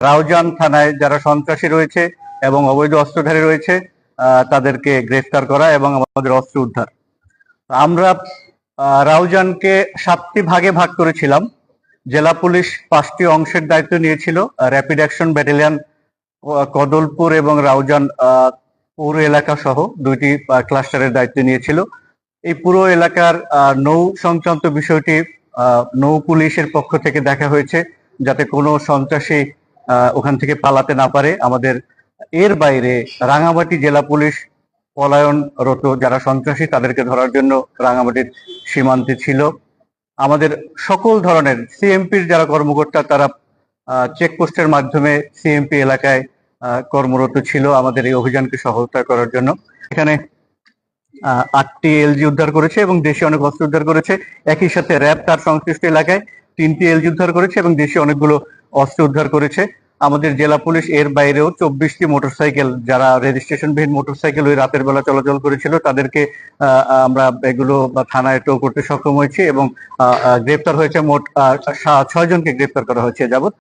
রাউজান থানায় যারা সন্ত্রাসী রয়েছে এবং অবৈধ অস্ত্রধারী রয়েছে তাদেরকে গ্রেফতার করা এবং আমাদের অস্ত্র উদ্ধার। আমরা রাউজানকে সাতটি ভাগে ভাগ করেছিলাম। জেলা পুলিশ পাঁচটি অংশের দায়িত্ব নিয়েছিল, র্যাপিড অ্যাকশন ব্যাটালিয়ন কদলপুর এবং রাউজান পৌর এলাকা সহ দুইটি ক্লাস্টারের দায়িত্ব নিয়েছিল। এই পুরো এলাকার নৌ সংক্রান্ত বিষয়টি নৌ পুলিশের পক্ষ থেকে দেখা হয়েছে, যাতে কোনো সন্ত্রাসী ওখান থেকে পালাতে না পারে। আমাদের এর বাইরে রাঙামাটি জেলা পুলিশ পলায়নরত যারা সন্ত্রাসী, তাদেরকে ধরার জন্য রাঙামাটির সীমান্তে ছিল। আমাদের সকল ধরনের সিএমপির যারা কর্মকর্তা, তারা চেকপোস্টের মাধ্যমে সিএমপি এলাকায় কর্মরত ছিল আমাদের এই অভিযানকে সহায়তা করার জন্য। এখানে আটটি এলজি উদ্ধার করেছে এবং দেশে অনেক অস্ত্র উদ্ধার করেছে। একই সাথে র্যাব তার সংশ্লিষ্ট এলাকায় তিনটি এলজি উদ্ধার করেছে এবং দেশে অনেকগুলো অস্ত্র উদ্ধার করেছে। আমাদের জেলা পুলিশ এর বাইরেও চব্বিশটি মোটরসাইকেল, যারা রেজিস্ট্রেশনবিহীন মোটরসাইকেল ওই রাতের বেলা চলাচল করেছিল, তাদেরকে আমরা এগুলো থানায় টো করতে সক্ষম হয়েছি এবং গ্রেপ্তার হয়েছে মোট ছয় জনকে গ্রেপ্তার করা হয়েছে যাবত